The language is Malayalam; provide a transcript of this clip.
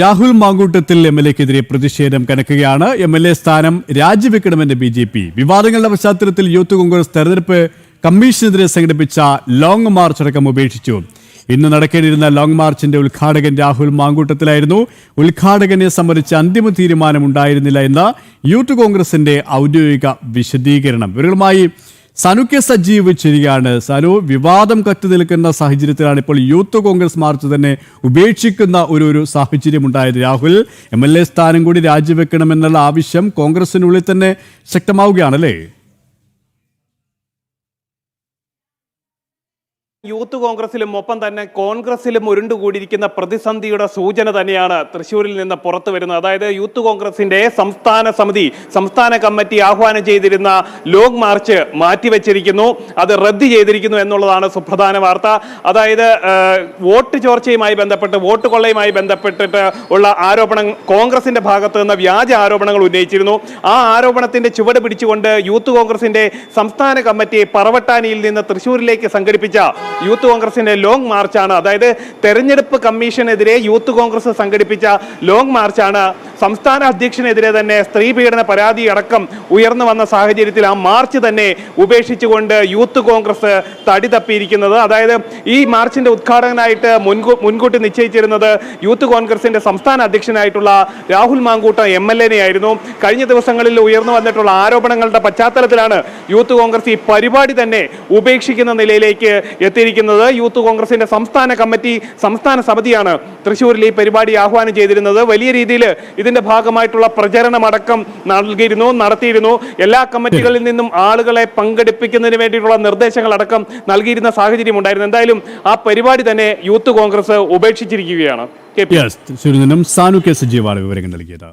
രാഹുൽ മാങ്കൂട്ടത്തിൽ എം എൽ എക്കെതിരെ പ്രതിഷേധം കനക്കുകയാണ്. എം എൽ എ സ്ഥാനം രാജിവെക്കണമെന്ന് ബി ജെ പി. വിവാദങ്ങളുടെ പശ്ചാത്തലത്തിൽ യൂത്ത് കോൺഗ്രസ് തെരഞ്ഞെടുപ്പ് കമ്മീഷനെതിരെ സംഘടിപ്പിച്ച ലോങ് മാർച്ച് അടക്കം ഉപേക്ഷിച്ചു. ഇന്ന് നടക്കേണ്ടിയിരുന്ന ലോങ് മാർച്ചിന്റെ ഉദ്ഘാടകൻ രാഹുൽ മാങ്കൂട്ടത്തിലായിരുന്നു. ഉദ്ഘാടകനെ സംബന്ധിച്ച് അന്തിമ തീരുമാനം ഉണ്ടായിരുന്നില്ല എന്ന യൂത്ത് കോൺഗ്രസിന്റെ ഔദ്യോഗിക വിശദീകരണം. ഇവരുമായി സനു കെ സജീവ് ചെയ്യുകയാണ് സനു വിവാദം കത്തി നിൽക്കുന്ന സാഹചര്യത്തിലാണ് ഇപ്പോൾ യൂത്ത് കോൺഗ്രസ് മാർച്ച് തന്നെ ഉപേക്ഷിക്കുന്ന ഒരു ഒരു സാഹചര്യം ഉണ്ടായത് രാഹുൽ എം എൽ എ സ്ഥാനം കൂടി രാജിവെക്കണമെന്നുള്ള ആവശ്യം കോൺഗ്രസിനുള്ളിൽ തന്നെ ശക്തമാവുകയാണല്ലേ? യൂത്ത് കോൺഗ്രസിലും ഒപ്പം തന്നെ കോൺഗ്രസിലും ഉരുണ്ടുകൂടിയിരിക്കുന്ന പ്രതിസന്ധിയുടെ സൂചന തന്നെയാണ് തൃശ്ശൂരിൽ നിന്ന് പുറത്തു വരുന്നത്. അതായത് യൂത്ത് കോൺഗ്രസിന്റെ സംസ്ഥാന സമിതി സംസ്ഥാന കമ്മിറ്റി ആഹ്വാനം ചെയ്തിരുന്ന ലോങ് മാർച്ച് മാറ്റിവെച്ചിരിക്കുന്നു. അത് റദ്ദ് ചെയ്തിരിക്കുന്നു എന്നുള്ളതാണ് സുപ്രധാന വാർത്ത. അതായത് വോട്ട് ചോർച്ചയുമായി ബന്ധപ്പെട്ട് വോട്ട് കൊള്ളയുമായി ബന്ധപ്പെട്ടിട്ട് ഉള്ള ആരോപണം കോൺഗ്രസിന്റെ ഭാഗത്ത് നിന്ന് വ്യാജ ആരോപണങ്ങൾ ഉന്നയിച്ചിരുന്നു. ആ ആരോപണത്തിന്റെ ചുവട് പിടിച്ചുകൊണ്ട് യൂത്ത് കോൺഗ്രസിന്റെ സംസ്ഥാന കമ്മിറ്റി പറവട്ടാനിയിൽ നിന്ന് തൃശ്ശൂരിലേക്ക് സംഘടിപ്പിച്ച യൂത്ത് കോൺഗ്രസിന്റെ ലോങ് മാർച്ചാണ്. അതായത് തെരഞ്ഞെടുപ്പ് കമ്മീഷനെതിരെ യൂത്ത് കോൺഗ്രസ് സംഘടിപ്പിച്ച ലോങ് മാർച്ചാണ് സംസ്ഥാന അധ്യക്ഷനെതിരെ തന്നെ സ്ത്രീ പീഡന പരാതി അടക്കം ഉയർന്നു വന്ന സാഹചര്യത്തിൽ ആ മാർച്ച് തന്നെ ഉപേക്ഷിച്ചുകൊണ്ട് യൂത്ത് കോൺഗ്രസ് തടി തപ്പിയിരിക്കുന്നത്. അതായത് ഈ മാർച്ചിന്റെ ഉദ്ഘാടകനായിട്ട് മുൻകൂ മുൻകൂട്ടി നിശ്ചയിച്ചിരുന്നത് യൂത്ത് കോൺഗ്രസിന്റെ സംസ്ഥാന അധ്യക്ഷനായിട്ടുള്ള രാഹുൽ മാങ്കൂട്ട എം എൽ എനെയായിരുന്നു കഴിഞ്ഞ ദിവസങ്ങളിൽ ഉയർന്നു വന്നിട്ടുള്ള ആരോപണങ്ങളുടെ പശ്ചാത്തലത്തിലാണ് യൂത്ത് കോൺഗ്രസ് ഈ പരിപാടി തന്നെ ഉപേക്ഷിക്കുന്ന നിലയിലേക്ക് എത്തിയിരിക്കുന്നത്. യൂത്ത് കോൺഗ്രസിന്റെ സംസ്ഥാന കമ്മിറ്റി സംസ്ഥാന സമിതിയാണ് തൃശ്ശൂരിൽ ഈ പരിപാടി ആഹ്വാനം ചെയ്തിരുന്നത്. വലിയ രീതിയിൽ ഇതിന്റെ ഭാഗമായിട്ടുള്ള പ്രചരണമടക്കം നൽകിയിരുന്നു നടത്തിയിരുന്നു. എല്ലാ കമ്മിറ്റികളിൽ നിന്നും ആളുകളെ പങ്കെടുപ്പിക്കുന്നതിന് വേണ്ടിയിട്ടുള്ള നിർദ്ദേശങ്ങൾ അടക്കം നൽകിയിരുന്ന സാഹചര്യം ഉണ്ടായിരുന്നു. എന്തായാലും ആ പരിപാടി തന്നെ യൂത്ത് കോൺഗ്രസ് ഉപേക്ഷിച്ചിരിക്കുകയാണ്. സാനു കെ സജീവാണ് വിവരങ്ങൾ നൽകിയത്.